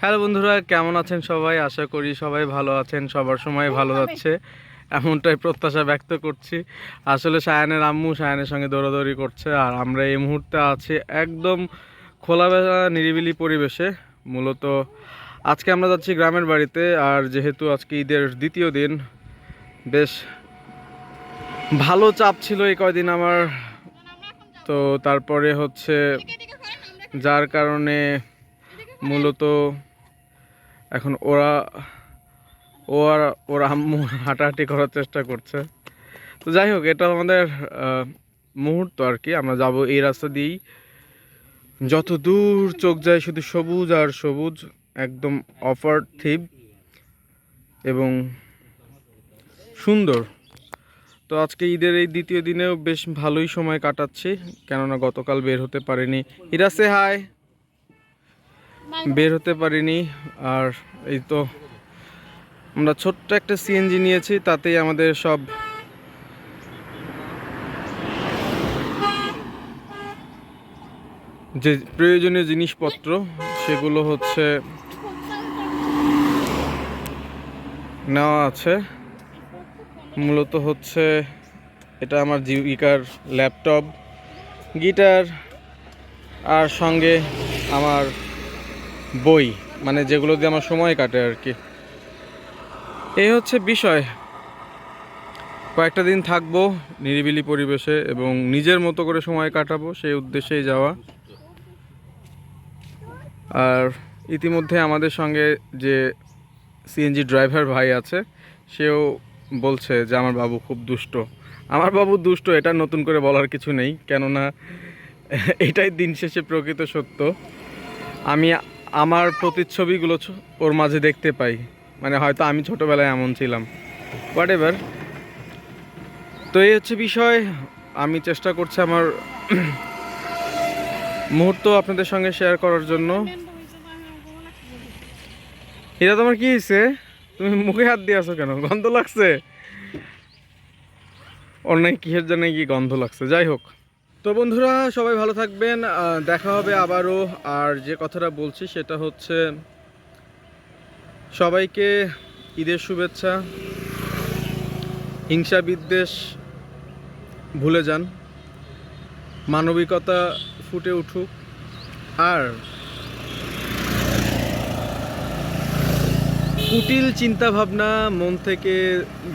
Hello বন্ধুরা কেমন আছেন সবাই? আশা করি সবাই ভালো আছেন সবার সময় ভালো যাচ্ছে। এমনটাই প্রত্যাশা ব্যক্ত করছি। আসলে সায়ানের আম্মু সায়ানের সঙ্গে দৌড়াদৌড়ি করছে আর আমরা এই মুহূর্তে আছি একদম খোলামেলা নিরিবিলি পরিবেশে। মূলত আজকে আমরা যাচ্ছি গ্রামের বাড়িতে আর যেহেতু আজকে ঈদের দ্বিতীয় দিন বেশ ভালো চাপ ছিল এই কয়দিন আমার। তো তারপরে হচ্ছে যার কারণে মূলত এখন ওরা ও আর ওর আম্মু হাঁটাহাঁটি করার চেষ্টা করছে। তো যাই হোক, এটা আমাদের মুহূর্ত আর কি। আমরা যাব এই রাস্তা দিয়েই। যত দূর চোখ যায় শুধু সবুজ আর সবুজ, একদম অফার থিপ এবং সুন্দর। তো আজকে ঈদের এই দ্বিতীয় দিনেও বেশ ভালোই সময় কাটাচ্ছি, কেননা গতকাল বের হতে পারিনি। ইরাসে হাই বের হতে পারিনি। আর এই তো আমরা ছোট্ট একটা সিএনজি নিয়েছি, তাতেই আমাদের সব যে প্রয়োজনীয় জিনিসপত্র, সেগুলো হচ্ছে নেওয়া আছে। মূলত হচ্ছে এটা আমার জীবিকার ল্যাপটপ, গিটার, আর সঙ্গে আমার বই মানে যেগুলো দিয়ে আমার সময় কাটে আর কি। এই হচ্ছে বিষয়। কয়েকটা দিন থাকব নিরিবিলি পরিবেশে এবং নিজের মতো করে সময় কাটাবো সেই উদ্দেশ্যেই যাওয়া। আর ইতিমধ্যে আমাদের সঙ্গে যে সিএনজি ড্রাইভার ভাই আছে, সেও বলছে যে আমার বাবু খুব দুষ্ট। আমার বাবু দুষ্ট, এটা নতুন করে বলার কিছু নেই, কেননা এটাই দিন শেষে প্রকৃত সত্য। আমি আমার প্রতিচ্ছবিগুলো ওর মাঝে দেখতে পাই। মানে হয়তো আমি ছোটোবেলায় এমন ছিলাম। হোয়াট এভার তো এই হচ্ছে বিষয়। আমি চেষ্টা করছি আমার মুহূর্ত আপনাদের সঙ্গে শেয়ার করার জন্য। এটা তোমার কি হয়েছে তুমি মুখে হাত দিয়ে আছো কেন? গন্ধ লাগছে? অনেক কিসের জন্য কি গন্ধ লাগছে? যাই হোক। তো বন্ধুরা, সবাই ভালো থাকবেন। দেখা হবে আবারও। আর যে কথাটা বলছি সেটা হচ্ছে, সবাইকে ঈদের শুভেচ্ছা। হিংসা বিদ্বেষ ভুলে যান। মানবিকতা ফুটে উঠুক। আর কুটিল চিন্তাভাবনা মন থেকে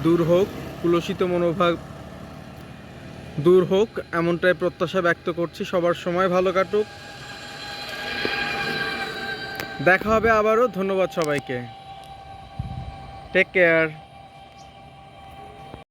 দূর হোক, কুলসিত মনোভাব দূর হোক, এমনটাই প্রত্যাশা ব্যক্ত করছি। সবার সময় ভালো কাটুক। দেখা হবে আবারও। ধন্যবাদ সবাইকে। Take care